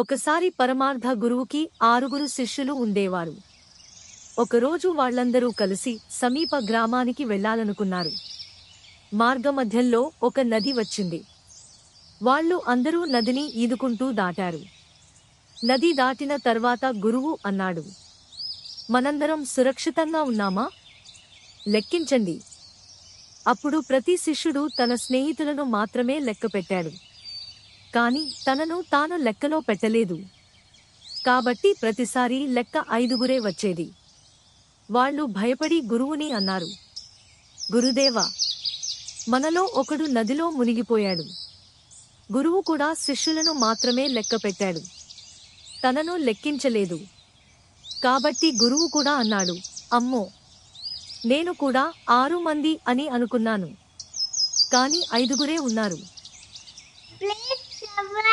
ఒకసారి పరమార్థ గురువుకి ఆరుగురు శిష్యులు ఉండేవారు. ఒకరోజు వాళ్ళందరూ కలిసి సమీప గ్రామానికి వెళ్ళాలనుకున్నారు. మార్గమధ్యంలో ఒక నది వచ్చింది. వాళ్ళు అందరూ నదిని ఈదుకుంటూ దాటారు. నది దాటిన తర్వాత గురువు అన్నాడు మనందరం సురక్షితంగా ఉన్నామా? లెక్కించండి. అప్పుడు ప్రతి శిష్యుడు తన స్నేహితులను మాత్రమే లెక్కపెట్టాడు. కాని తనను తాను లెక్కలో పెట్టలేదు. కాబట్టి ప్రతిసారి లెక్క ఐదుగురే వచ్చేది. వాళ్ళు భయపడి గురువుని అన్నారు. గురుదేవా మనలో ఒకడు నదిలో మునిగిపోయాడు. గురువు కూడా శిష్యులను మాత్రమే లెక్క పెట్టాడు. తనను లెక్కించలేదు. కాబట్టి గురువు కూడా అన్నాడు అమ్మో! నేను కూడా ఆరు మంది అని అనుకున్నాను. కానీ ఐదుగురే ఉన్నారు. Please Bye-bye.